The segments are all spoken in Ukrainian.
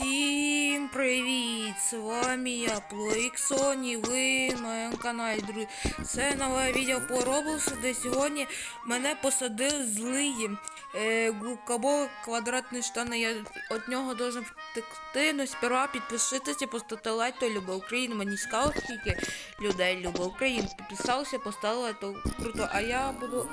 Всім привіт! З вами я Плоіксон і ви на моєму каналі, друзі. Це нове відео по Роблоксу, де сьогодні мене посадили злиї. Е, гукабо квадратні штани. Я від нього должен втекти. Ну сперва підпишитися, поставити лайк, то любить Україну. Мені цікаво, скільки людей любить Україну. Підписалися, поставили, то круто. А я буду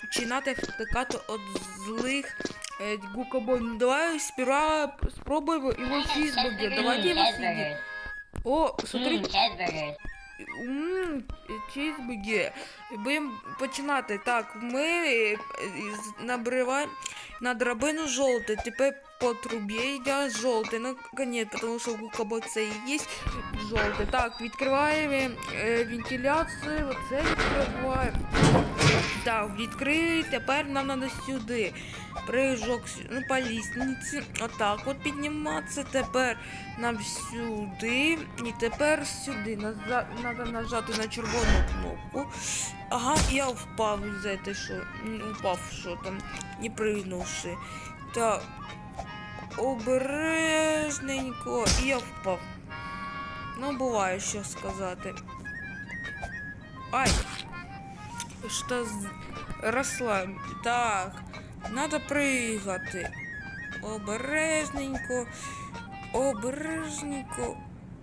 починати втикати від злих Э, Гукабо, ну давай сперва спробуем его чизбургер. Давайте его съедим. О, смотри, чизбургер. Будемо починати. Так, ми е, з- набриваємо на драбину жовтий. Тепер по трубі йде жовтий. Ну, конець, тому що гукабо це і є жовтий. Так, відкриваємо е, вентиляцію. Оце відкриваємо. Так, відкрили. Тепер нам треба сюди. Прыжок ну, по лестниці. Отак от підніматися. Тепер нам сюди. І тепер сюди. Треба нажати на червону кнопку. Ага, я впав за те, що. Упав, що там, не пригнувши. Так. Обережненько. І я впав. Ну, буває, що сказати. Ай! Що з... Росла. Так. Надо пригати. Обережненько. Обережненько.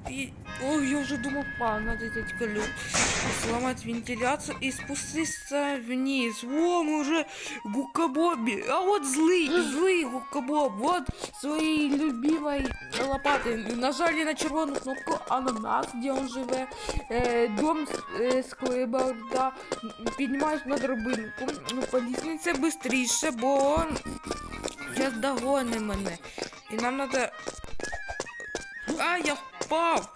И... Ой, я уже думал, па, надо взять колес, сломать вентиляцию и спуститься вниз. Во, мы уже гукабоби. А вот злый, злый гукабоб. Вот своей любимой лопатой. Нажали на червоную кнопку ананас, где он живет. Э, дом с, э, склеба, да. Піднімаєш на драбинку. Ну, по лестнице быстріше, бо он зараз догони мене. І нам надо а, я впав.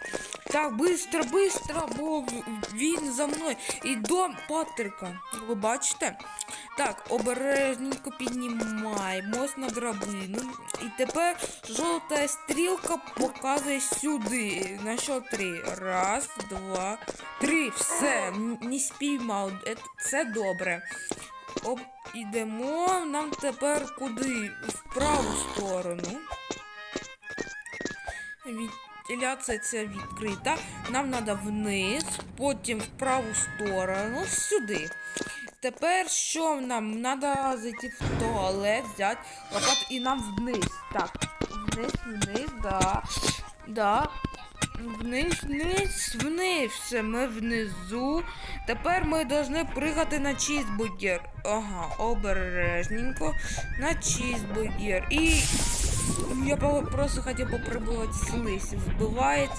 Так, быстро, быстро, бо він за мною. І дом Патрика. Ви бачите? Так, обережненько піднімаємось на драбину. І тепер жовта стрілка показує сюди. На що три? Раз, два, три. Все, не спіймав. Е, Це добре. Об, ідемо. Нам тепер куди? В праву сторону. Вентиляція ця відкрита. Нам треба вниз, потім в праву сторону, сюди. Тепер що нам? Треба зайти в туалет, взяти лопату і нам вниз. Так, вниз, вниз, да. Да. Вниз, вниз, вниз. Все, ми внизу. Тепер ми повинні пригати на чізбургер. Ага, обережненько. На чізбургер. І я просто хотел попробовать слизь. Вбивает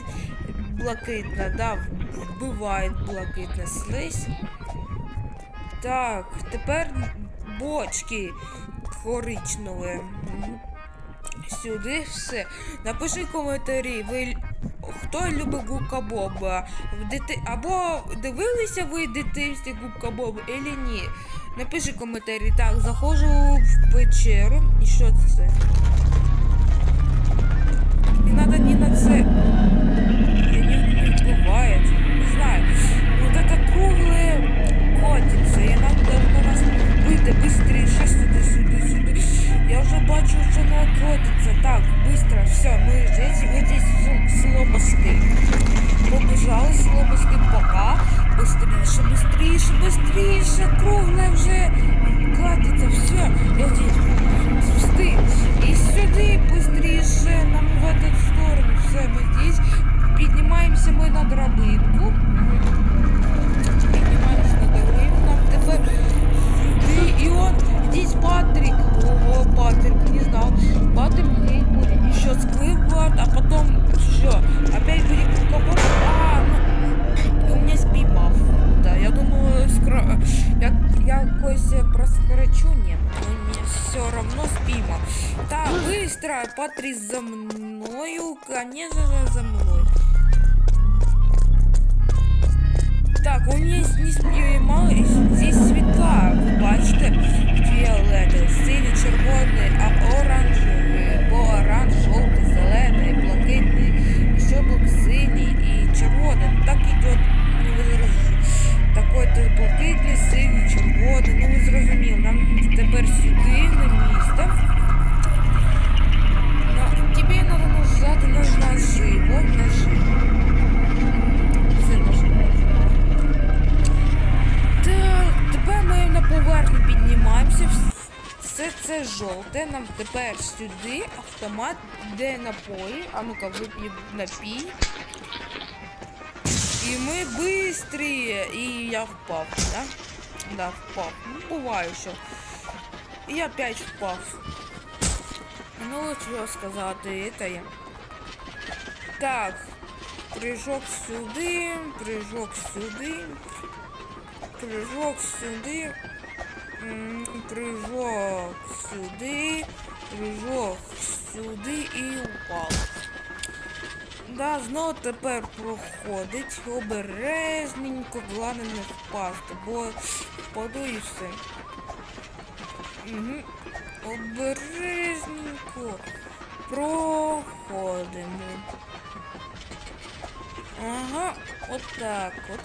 блакитно, да, вбивает блакитно слизь. Так, тепер бочки коричневі. Сюди все. Напиши коментарі, ви хто любить Губка Боба? Дити... Або дивилися ви дитинстві Губка Боба, або ні. Напиши коментарі. Так, заходжу в печеру. І що це? Патрик за мною, конечно тепер сюди автомат, де напої. А ну-ка, вип'ємо напій. І ми бистрі. І я впав, да? Да, впав. Ну, буває, що. І я опять впав. Ну, що сказати, це я. Так. Прыжок сюди, прыжок сюди, прыжок сюди, м, прыжок сюди, прыжок сюди і упав. Да, знову тепер проходить обережненько, головне не впасти, бо впаду все. Угу. Обережненько проходимо. Ага, от так от.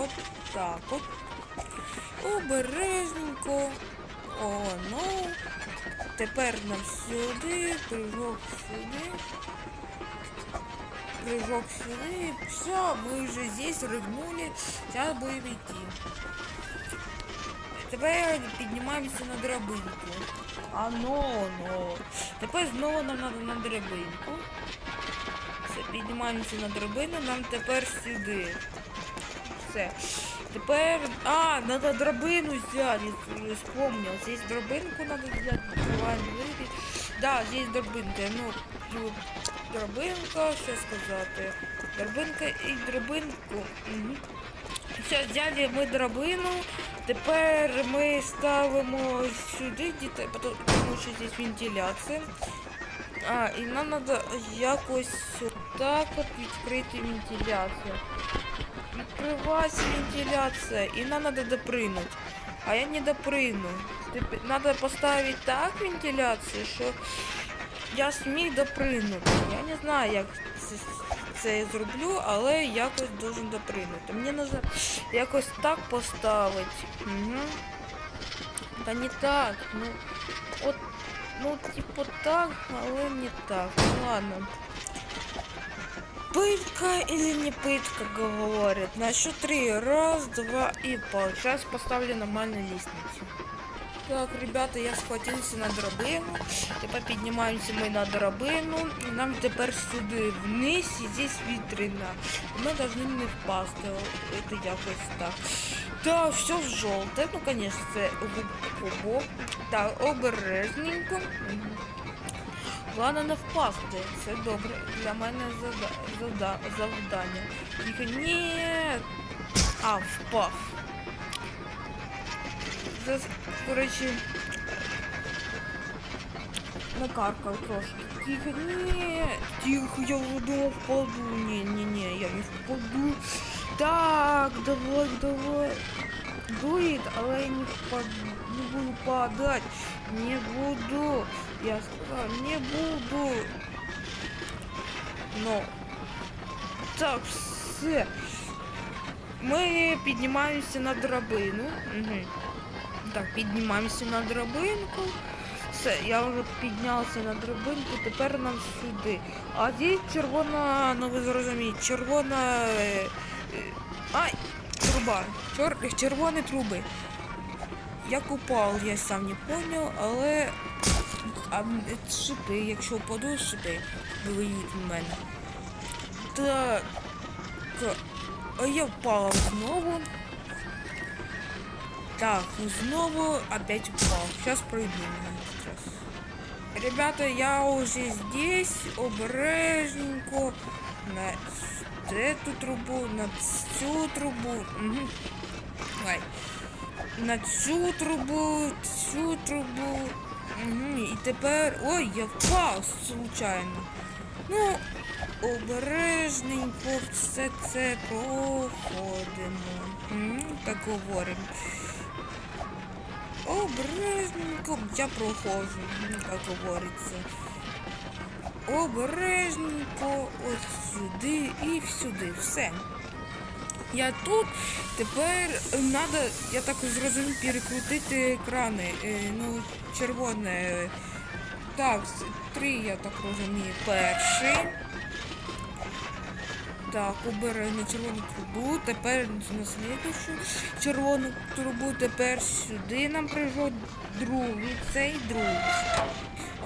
От так от. Обережненько. О, ну Тепер нам сюди, прыжок сюди. Прыжок сюди. Все, мы уже здесь рыгнули. Сейчас будем идти. Тепер піднімаємося на драбинку. А ну, ну. Тепер знову нам треба на драбинку. Все, піднімаємося на драбину, нам тепер сюди. Все. Тепер. А, треба драбину взяти. Я вспомнил. Здесь драбинку надо. Открываем. Да, здесь драбинка. Ну, драбинка, що сказати. Драбинка і драбинку. Угу. Все, взяли ми драбину. Тепер ми ставимо сюди дітей, тому що здесь вентиляція. А, і нам треба якось отак от відкрити вентиляцію. Відкривається вентиляція, і нам треба допрыгнути. А я не допрыгну. Тепер Надо поставити так вентиляцію, що я зміг допрыгнути. Я не знаю, як це, це я зроблю, але якось должен допрыгнути. Мені треба якось так поставити. Угу. Та не так. Ну, от, ну, типу так, але не так. Ну ладно. Пытка или не пытка, говорит. На счет три. Раз, два и пол. Сейчас поставлю нормальную лестницу. Так, ребята, я схватився на драбину. Тепер піднімаємося ми на драбину. І нам тепер сюди вниз і здесь вітрина. Ми повинні не впасти. Це якось так. Так, все жовте. Ну, звісно, це губок. Так, обережненько. Головне не впасти. Це добре. Для мене завдання. Тільки ні. А, впав. Зараз, коротше, накаркав трошки. Тихо, ні, тихо, я вже думав впаду. Ні, ні, ні, я не впаду. Так, давай, давай. Дует, але я не впаду, не буду падать. Не буду. Я сказал, не буду. Но. Так, все. Ми піднімаємося на драбину. Угу. Так, піднімаємося на драбинку. Все, я вже піднявся на драбинку, тепер нам сюди. А здесь червона, ну ви зрозумієте, червона. Ай! Труба. Чор... Червоні труби. Як упав, я сам не понял, але. А шипи, якщо впаду, шипи виїдуть в мене. Так. А я впала знову. Так, знову опять упал. Сейчас пройду. Ребята, я уже здесь, обережненько, на эту трубу, на цю трубу. Угу. Давай. На цю трубу, цю трубу. Угу. І тепер... Ой, я впав случайно. Ну, обережненько все це проходимо. М, Так говоримо. Обережненько я проходжу, як говориться. Обережненько ось сюди і сюди. Все. Я тут тепер треба, я так зрозумів, перекрутити екрани. Е, ну, червоне. Так, три, я так розумію. Перший. Так, на червону трубу, тепер на слідущу червону трубу, тепер сюди нам прижок. другий, цей другий.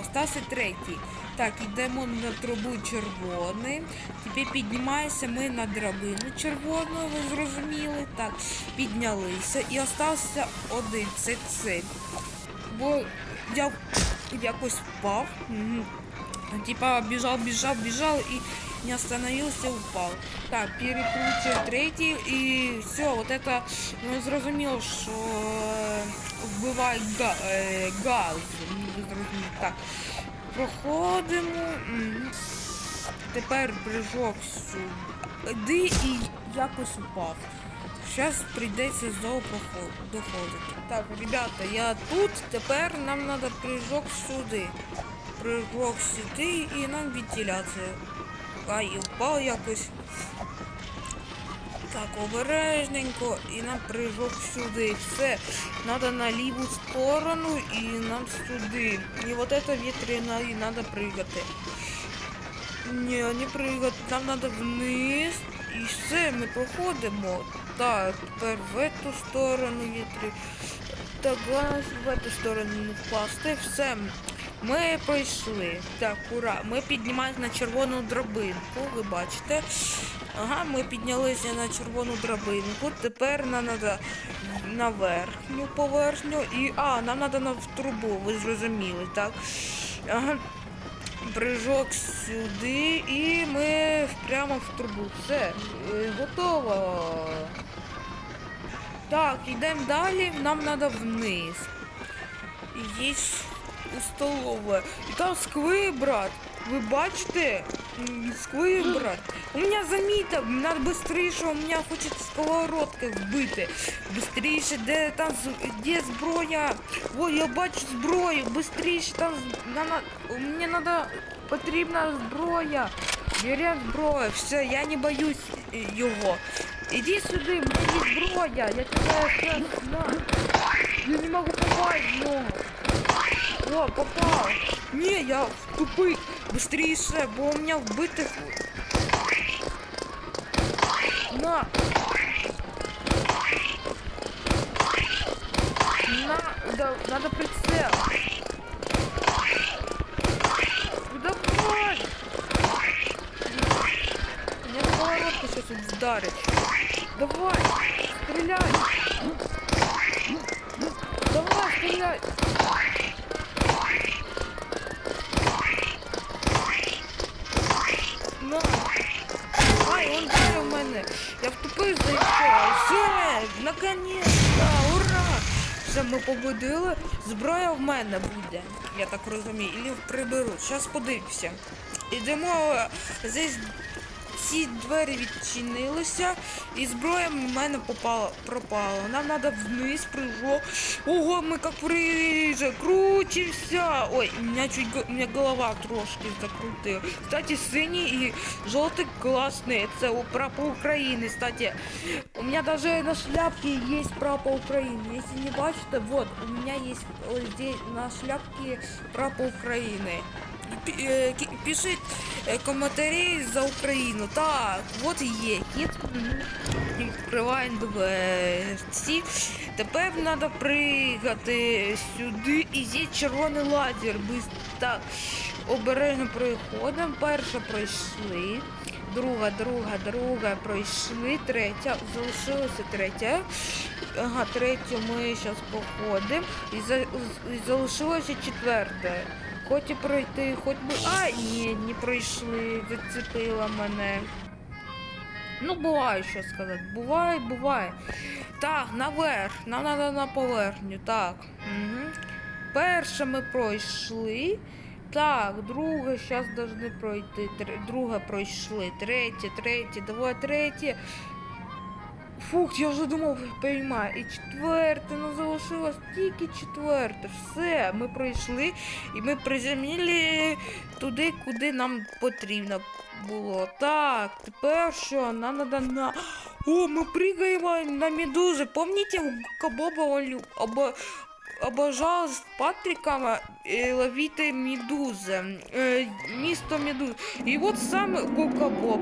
Остався третій. Так, йдемо на трубу червоний. Тепер піднімаємося ми на драбину червону, ви зрозуміли. Так, піднялися. І остався один, це цей. Бо я якось впав. Типа бежал, бежал, бежал и не остановился, упал. Так, перекручиваем третий и все, вот это, ну, зрозуміло, що вбиває га, е, газ. Так, проходимо. Мгм. Тепер прыжок сюди і якось упав. Зараз прийдеться знову проход- доходити. Так, ребята, я тут, тепер нам треба прыжок сюди. Прыжок сюди і нам вентиляція. А, і впав якось. Так, обережненько, і нам прыжок сюди. Все, надо на ліву сторону і нам сюди. І вот это ветряна, і надо прыгати. Ні, не прыгати, нам надо вниз. І все, ми проходимо. Так, тепер в эту сторону вітрі. Так, главное в эту сторону не впасти. Все. Ми пройшли. Так, ура. Ми піднімаємося на червону драбинку, ви бачите. Ага, ми піднялися на червону драбинку. Тепер нам треба на верхню поверхню і. А, нам треба на трубу, ви зрозуміли, так? Ага. Прыжок сюди і ми прямо в трубу. Все, е, готово. Так, йдемо далі, нам треба вниз. Є у столове. І там сквибрат. Ви бачите? М, Сквибрат. У мене заміта, надо быстріше, у мене хочуть сковородки вбити. Быстріше, де там з- де зброя? Ой, я бачу зброю, быстріше, там з- на, на, мені надо, потрібна зброя. Берем зброю, все, я не боюсь е, його. Іди сюди, у мене є зброя, я тебе сейчас, на. Я не могу попасть в нього. О, попал. Не, я в тупик. Быстрее, бо у меня вбитих. На. На, да, надо прицел. Давай. Мне сковородка сейчас вдарит. Давай, стреляй. Все, наконец-то, ура! Все, ми побудили. Зброя в мене буде. Я так розумію. Ілі приберу. Зараз подивимося. Ідемо. Здесь ці двері відчинилися, і зброя в мене попала, пропала. Нам треба вниз прыжок. Ого, ми як приже, крутимся. Ой, у мене чуть го- у мене голова трошки закрутила. Кстати, синій і жовтий класний. Це у прапор України. Кстати, у меня даже на шляпке есть прапор Украины. Если не бачите, вот, у меня есть вот здесь на шляпке прапор Украины. Е, Пишіть е, коментарі за Україну. Так, от є. Мгм. Відкриваємо дверці. Тепер треба пригати сюди і є червоний ладер. Бис- Так, обережно проходимо. Перша пройшли. Друга, друга, друга пройшли. Третя. Залишилася третя. Ага, третю ми зараз походимо. І залишилося четверта. Хоч і пройти, хоч би. А, ні, не пройшли, зацепила мене. Ну, буває, що сказати. Буває, буває. Так, наверх. Нам треба на поверхню. Так. Угу. Перше ми пройшли. Так, друге, зараз повинні пройти. Друге пройшли. Третє, третє, давай третє. Фух, я вже думав, поймаю. І четверте, ну залишилось тільки четверте. Все, ми пройшли і ми приземлили туди, куди нам потрібно було. Так, тепер що? Нам надо на. О, ми пригаємо на медузи. Помните, у Кабоба он лю- обожав з Патриком е, ловити медузи. Е, місто медуз. І от саме Гукабоб.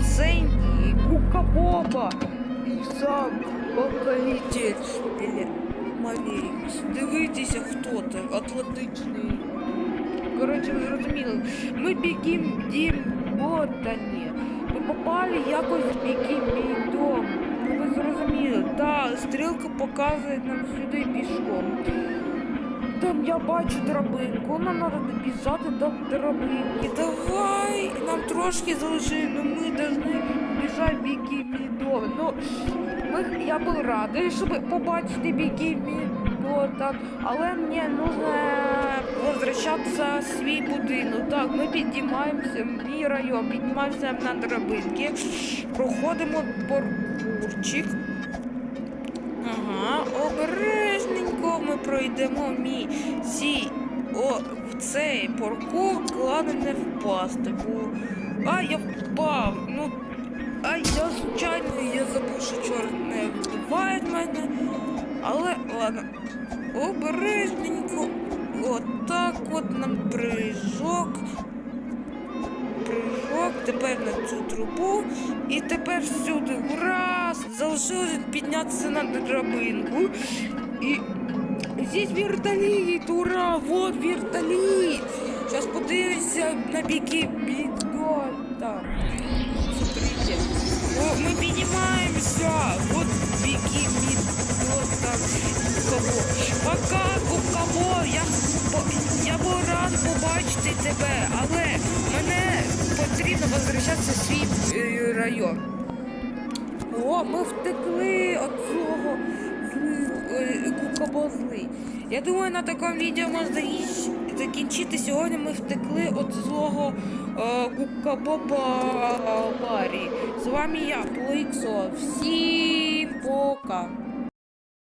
Сэнди. Губка Боба. І сам поколітель. Малейкс. Дивіться, хто це. Атлантичний. Коротше, ви зрозуміли. Ми бігім дім ботані. Ми попали якось в бігім дом. Ну ви зрозуміли. Так, стрілка показує нам сюди пішком. Там я бачу драбинку, нам треба добіжати до драбинки. Давай, нам трошки залишили, но ми повинні біжати мій дом. Ну, ми, я був радий, щоб побачити бігім мій ботан, але мені нужно возвращатися в свій будинок. Так, ми піднімаємося, мій район, піднімаємося на драбинки, проходимо паркурчик. Ага, обережненько ми пройдемо мій. О, в цей паркур, головне не впасти, бо. А, я впав. Ну. А я звичайно, я забув, що чорт не вбиває мене. Але ладно. Обережненько. Отак от нам прыжок. Прыжок. Тепер на цю трубу. І тепер сюди. Ура! Залишилось піднятися на драбинку. І здесь вертоліт! Ура! Вот вертоліт! Сейчас подивимося на біки бідота. Смотрите. О, мы поднимаемся. Вот беги, Мидота. Кого? Пока, кого? Я, я був рад побачити тебе, але мене потрібно возвращатися в свій е, район. О, ми втекли від цього кукабозли. Я думаю, на такому відео можна закінчити. Сьогодні ми втекли від злого е, кукабоба Барі. З вами я, Пликсо. Всім пока.